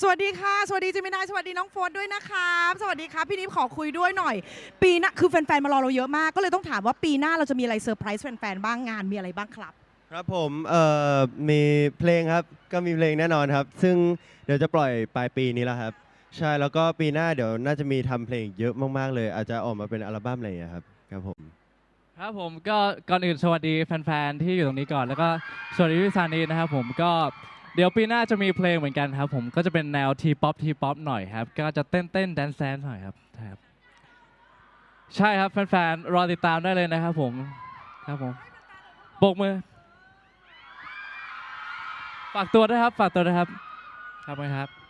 สวัสดีค่ะ สวัสดีจิมินายสวัสดีน้องโฟนด้วยนะครับสวัสดีครับพี่นิฟขอคุยด้วยหน่อย ปีหน้าคือแฟนๆมารอเราเยอะมาก ก็เลยต้องถามว่าปีหน้าเราจะมีอะไรเซอร์ไพรส์แฟนๆบ้างงานมีอะไรบ้างครับ ครับผมเอ่อมีเพลงครับก็มีเพลงแน่นอนครับ ซึ่งเดี๋ยวจะปล่อยปลายปีนี้แล้วครับ ใช่แล้วก็ปีหน้าเดี๋ยวน่าจะมีทำเพลงเยอะมากๆเลย อาจจะออกมาเป็นอัลบั้มอะไรอย่างเงี้ยครับครับผม ครับผมก็ก่อนอื่นสวัสดีแฟนๆที่อยู่ตรงนี้ก่อนแล้วก็สวัสดีพี่ซานีนะครับผมก็ เดี๋ยวปีหน้าจะมีเพลงเหมือนกันครับ ผมก็จะเป็นแนวทีป๊อปทีป๊อปหน่อยครับ ก็จะเต้นเต้นแดนแซนหน่อยครับใช่ครับใช่ครับแฟนๆรอติดตามได้เลยนะครับผมครับผมโบกมือฝากตัวด้วยครับฝากตัวด้วยครับครับไหมครับ